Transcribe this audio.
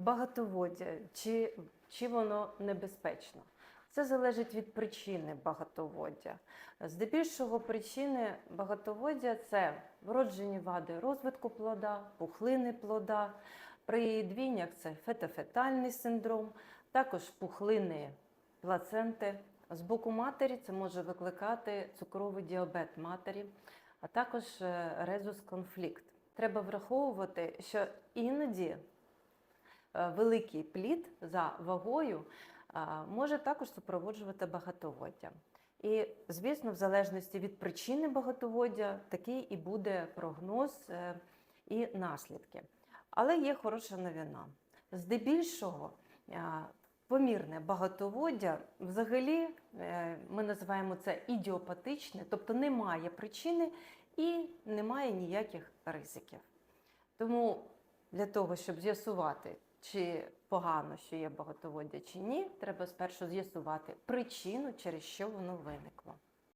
багатоводдя, чи, чи воно небезпечно. Це залежить від причини багатоводдя. Здебільшого причини багатоводдя це вроджені вади розвитку плода, пухлини плода. При двійнях це фетофетальний синдром, також пухлини плаценти. З боку матері це може викликати цукровий діабет матері, а також е, резус-конфлікт. Треба враховувати, що іноді великий плід за вагою може також супроводжувати багатоводдя. І, звісно, в залежності від причини багатоводдя, такий і буде прогноз е, і наслідки. Але є хороша новина. Здебільшого помірне багатоводдя взагалі е, ми називаємо це ідіопатичне, тобто немає причини і немає ніяких ризиків. Тому для того, щоб з'ясувати, чи погано, що є багатоводдя, чи ні, треба спершу з'ясувати причину, через що воно виникло.